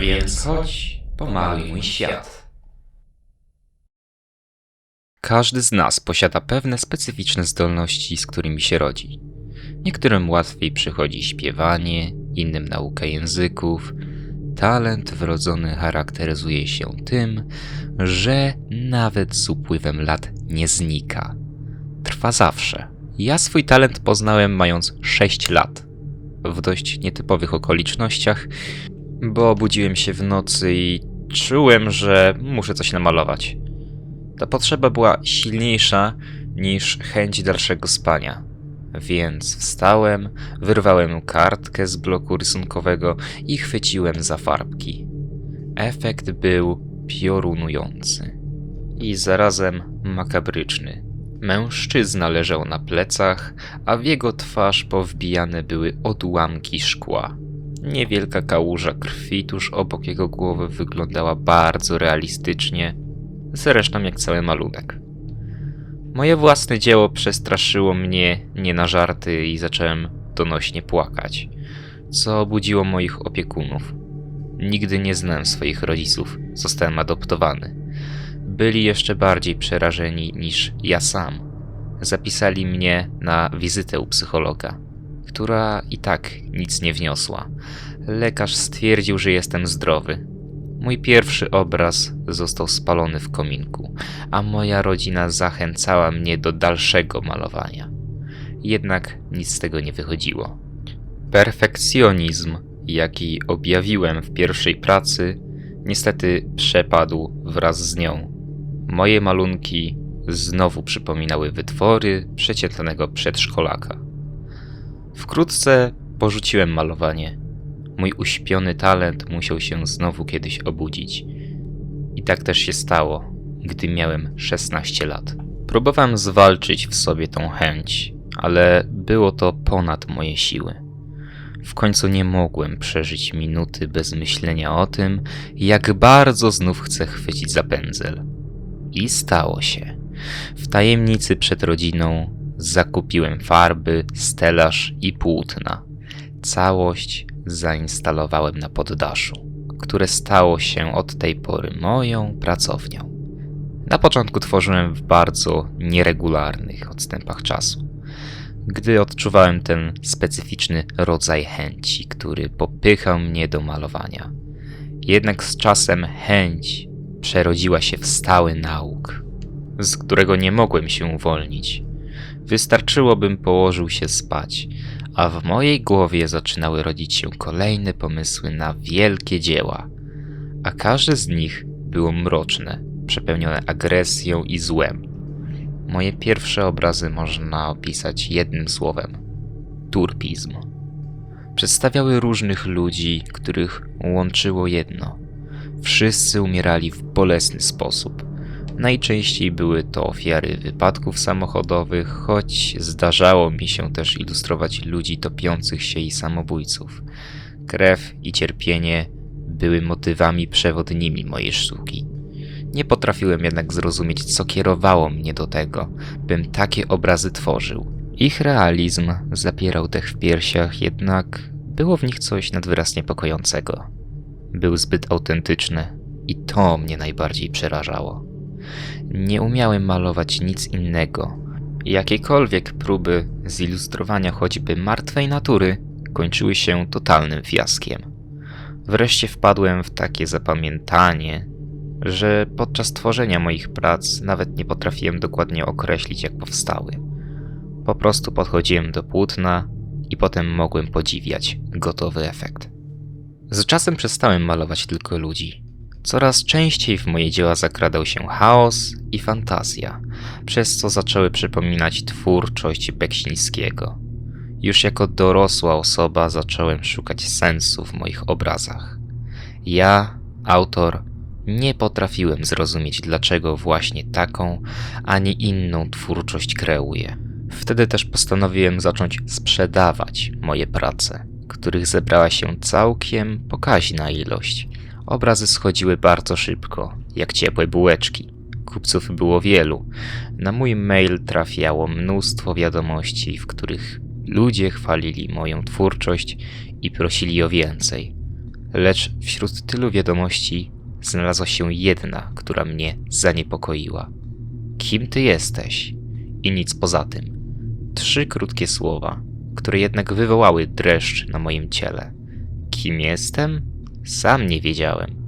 Więc chodź, pomaluj mój świat. Każdy z nas posiada pewne specyficzne zdolności, z którymi się rodzi. Niektórym łatwiej przychodzi śpiewanie, innym nauka języków. Talent wrodzony charakteryzuje się tym, że nawet z upływem lat nie znika. Trwa zawsze. Ja swój talent poznałem mając 6 lat. W dość nietypowych okolicznościach, bo obudziłem się w nocy i czułem, że muszę coś namalować. Ta potrzeba była silniejsza niż chęć dalszego spania. Więc wstałem, wyrwałem kartkę z bloku rysunkowego i chwyciłem za farbki. Efekt był piorunujący i zarazem makabryczny. Mężczyzna leżał na plecach, a w jego twarz powbijane były odłamki szkła. Niewielka kałuża krwi tuż obok jego głowy wyglądała bardzo realistycznie, zresztą jak cały malunek. Moje własne dzieło przestraszyło mnie nie na żarty i zacząłem donośnie płakać, co obudziło moich opiekunów. Nigdy nie znałem swoich rodziców, zostałem adoptowany. Byli jeszcze bardziej przerażeni niż ja sam. Zapisali mnie na wizytę u psychologa, która i tak nic nie wniosła. Lekarz stwierdził, że jestem zdrowy. Mój pierwszy obraz został spalony w kominku, a moja rodzina zachęcała mnie do dalszego malowania. Jednak nic z tego nie wychodziło. Perfekcjonizm, jaki objawiłem w pierwszej pracy, niestety przepadł wraz z nią. Moje malunki znowu przypominały wytwory przeciętnego przedszkolaka. Wkrótce porzuciłem malowanie. Mój uśpiony talent musiał się znowu kiedyś obudzić. I tak też się stało, gdy miałem 16 lat. Próbowałem zwalczyć w sobie tą chęć, ale było to ponad moje siły. W końcu nie mogłem przeżyć minuty bez myślenia o tym, jak bardzo znów chcę chwycić za pędzel. I stało się. W tajemnicy przed rodziną zakupiłem farby, stelaż i płótna. Całość zainstalowałem na poddaszu, które stało się od tej pory moją pracownią. Na początku tworzyłem w bardzo nieregularnych odstępach czasu, gdy odczuwałem ten specyficzny rodzaj chęci, który popychał mnie do malowania. Jednak z czasem chęć przerodziła się w stały nauk, z którego nie mogłem się uwolnić. Wystarczyło, bym położył się spać, a w mojej głowie zaczynały rodzić się kolejne pomysły na wielkie dzieła, a każde z nich było mroczne, przepełnione agresją i złem. Moje pierwsze obrazy można opisać jednym słowem: turpizm. Przedstawiały różnych ludzi, których łączyło jedno. Wszyscy umierali w bolesny sposób. Najczęściej były to ofiary wypadków samochodowych, choć zdarzało mi się też ilustrować ludzi topiących się i samobójców. Krew i cierpienie były motywami przewodnimi mojej sztuki. Nie potrafiłem jednak zrozumieć, co kierowało mnie do tego, bym takie obrazy tworzył. Ich realizm zapierał dech w piersiach, jednak było w nich coś nadwyraz niepokojącego. Był zbyt autentyczny i to mnie najbardziej przerażało. Nie umiałem malować nic innego. Jakiekolwiek próby zilustrowania choćby martwej natury kończyły się totalnym fiaskiem. Wreszcie wpadłem w takie zapamiętanie, że podczas tworzenia moich prac nawet nie potrafiłem dokładnie określić, jak powstały. Po prostu podchodziłem do płótna i potem mogłem podziwiać gotowy efekt. Z czasem przestałem malować tylko ludzi. Coraz częściej w moje dzieła zakradał się chaos i fantazja, przez co zaczęły przypominać twórczość Beksińskiego. Już jako dorosła osoba zacząłem szukać sensu w moich obrazach. Ja, autor, nie potrafiłem zrozumieć, dlaczego właśnie taką, a nie inną twórczość kreuję. Wtedy też postanowiłem zacząć sprzedawać moje prace, których zebrała się całkiem pokaźna ilość. Obrazy schodziły bardzo szybko, jak ciepłe bułeczki. Kupców było wielu. Na mój mail trafiało mnóstwo wiadomości, w których ludzie chwalili moją twórczość i prosili o więcej. Lecz wśród tylu wiadomości znalazła się jedna, która mnie zaniepokoiła. Kim ty jesteś? I nic poza tym. Trzy krótkie słowa, które jednak wywołały dreszcz na moim ciele. Kim jestem? Sam nie wiedziałem.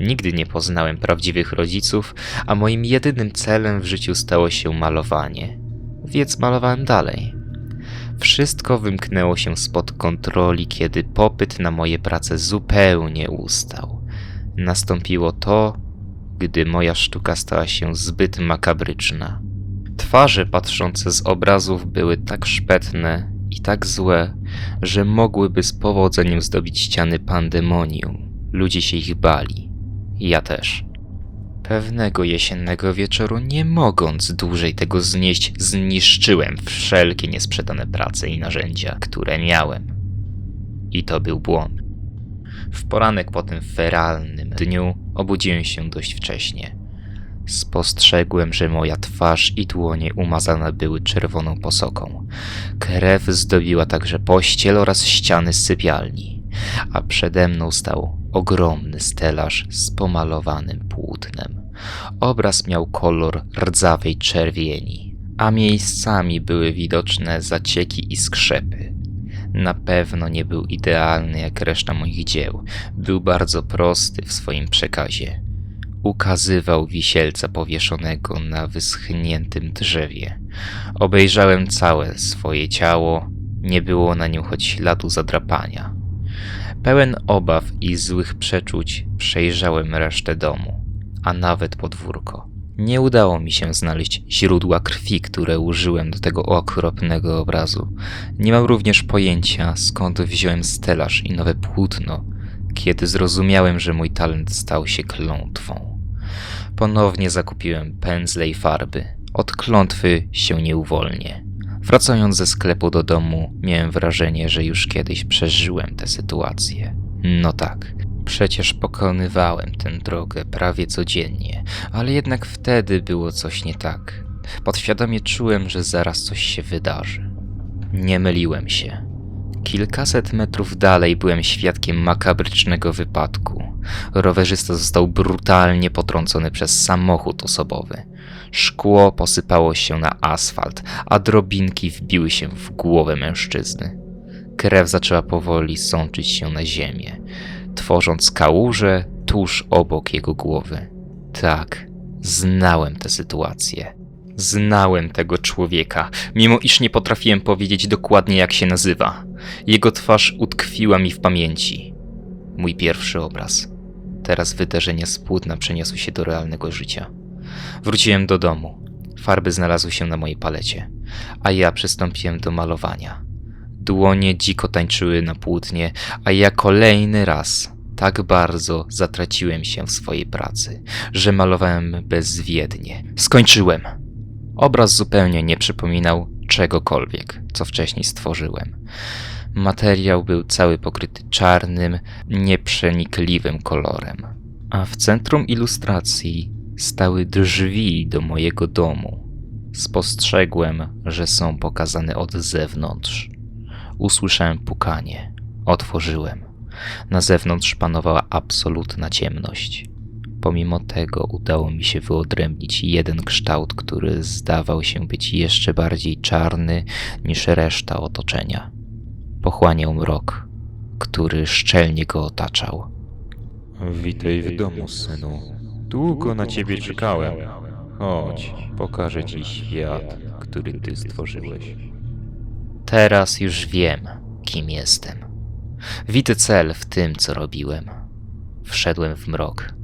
Nigdy nie poznałem prawdziwych rodziców, a moim jedynym celem w życiu stało się malowanie. Więc malowałem dalej. Wszystko wymknęło się spod kontroli, kiedy popyt na moje prace zupełnie ustał. Nastąpiło to, gdy moja sztuka stała się zbyt makabryczna. Twarze patrzące z obrazów były tak szpetne i tak złe, że mogłyby z powodzeniem zdobić ściany pandemonium. Ludzie się ich bali. Ja też. Pewnego jesiennego wieczoru, nie mogąc dłużej tego znieść, zniszczyłem wszelkie niesprzedane prace i narzędzia, które miałem. I to był błąd. W poranek po tym feralnym dniu obudziłem się dość wcześnie. Spostrzegłem, że moja twarz i dłonie umazane były czerwoną posoką. Krew zdobiła także pościel oraz ściany sypialni, a przede mną stał ogromny stelaż z pomalowanym płótnem. Obraz miał kolor rdzawej czerwieni, a miejscami były widoczne zacieki i skrzepy. Na pewno nie był idealny jak reszta moich dzieł. Był bardzo prosty w swoim przekazie. Ukazywał wisielca powieszonego na wyschniętym drzewie. Obejrzałem całe swoje ciało, nie było na nim choć śladu zadrapania. Pełen obaw i złych przeczuć przejrzałem resztę domu, a nawet podwórko. Nie udało mi się znaleźć źródła krwi, które użyłem do tego okropnego obrazu. Nie mam również pojęcia, skąd wziąłem stelaż i nowe płótno, kiedy zrozumiałem, że mój talent stał się klątwą. Ponownie zakupiłem pędzle i farby. Od klątwy się nie uwolnię. Wracając ze sklepu do domu, miałem wrażenie, że już kiedyś przeżyłem tę sytuację. No tak, przecież pokonywałem tę drogę prawie codziennie, ale jednak wtedy było coś nie tak. Podświadomie czułem, że zaraz coś się wydarzy. Nie myliłem się. Kilkaset metrów dalej byłem świadkiem makabrycznego wypadku. Rowerzysta został brutalnie potrącony przez samochód osobowy. Szkło posypało się na asfalt, a drobinki wbiły się w głowę mężczyzny. Krew zaczęła powoli sączyć się na ziemię, tworząc kałużę tuż obok jego głowy. Tak, znałem tę sytuację. Znałem tego człowieka, mimo iż nie potrafiłem powiedzieć dokładnie jak się nazywa. Jego twarz utkwiła mi w pamięci. Mój pierwszy obraz. Teraz wydarzenia z płótna przeniosły się do realnego życia. Wróciłem do domu. Farby znalazły się na mojej palecie, a ja przystąpiłem do malowania. Dłonie dziko tańczyły na płótnie, a ja kolejny raz tak bardzo zatraciłem się w swojej pracy, że malowałem bezwiednie. Skończyłem. Obraz zupełnie nie przypominał czegokolwiek, co wcześniej stworzyłem. Materiał był cały pokryty czarnym, nieprzenikliwym kolorem, a w centrum ilustracji stały drzwi do mojego domu. Spostrzegłem, że są pokazane od zewnątrz. Usłyszałem pukanie. Otworzyłem. Na zewnątrz panowała absolutna ciemność. Pomimo tego udało mi się wyodrębnić jeden kształt, który zdawał się być jeszcze bardziej czarny niż reszta otoczenia. Pochłaniał mrok, który szczelnie go otaczał. Witaj w domu, synu. Długo na ciebie czekałem. Chodź, pokażę ci świat, który ty stworzyłeś. Teraz już wiem, kim jestem. Widzę cel w tym, co robiłem. Wszedłem w mrok.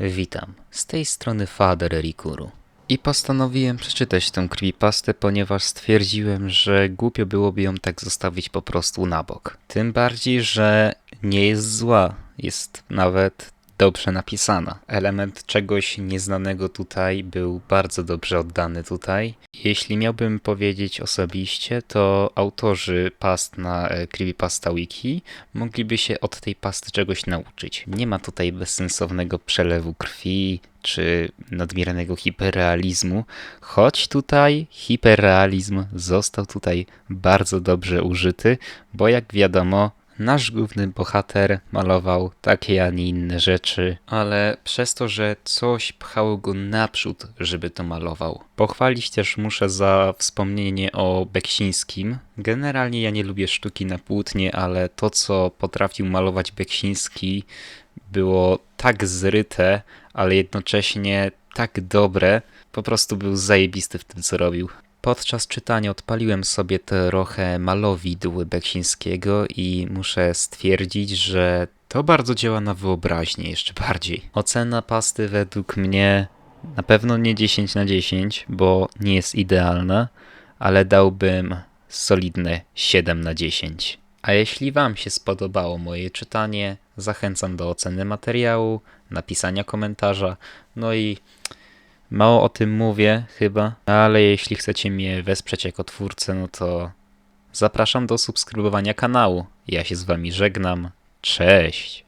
Witam, z tej strony Fader Rikuru. I postanowiłem przeczytać tę creepypastę, ponieważ stwierdziłem, że głupio byłoby ją tak zostawić po prostu na bok. Tym bardziej, że nie jest zła, jest nawet dobrze napisana. Element czegoś nieznanego tutaj był bardzo dobrze oddany tutaj. Jeśli miałbym powiedzieć osobiście, to autorzy past na e, Creepypasta Wiki mogliby się od tej pasty czegoś nauczyć. Nie ma tutaj bezsensownego przelewu krwi czy nadmiernego hiperrealizmu, choć tutaj hiperrealizm został tutaj bardzo dobrze użyty, bo jak wiadomo, nasz główny bohater malował takie, a nie inne rzeczy, ale przez to, że coś pchało go naprzód, żeby to malował. Pochwalić też muszę za wspomnienie o Beksińskim. Generalnie ja nie lubię sztuki na płótnie, ale to, co potrafił malować Beksiński, było tak zryte, ale jednocześnie tak dobre, po prostu był zajebisty w tym, co robił. Podczas czytania odpaliłem sobie trochę malowidł Beksińskiego i muszę stwierdzić, że to bardzo działa na wyobraźnię jeszcze bardziej. Ocena pasty według mnie na pewno nie 10 na 10, bo nie jest idealna, ale dałbym solidne 7 na 10. A jeśli Wam się spodobało moje czytanie, zachęcam do oceny materiału, napisania komentarza, no i mało o tym mówię chyba, ale jeśli chcecie mnie wesprzeć jako twórcę, no to zapraszam do subskrybowania kanału. Ja się z Wami żegnam. Cześć!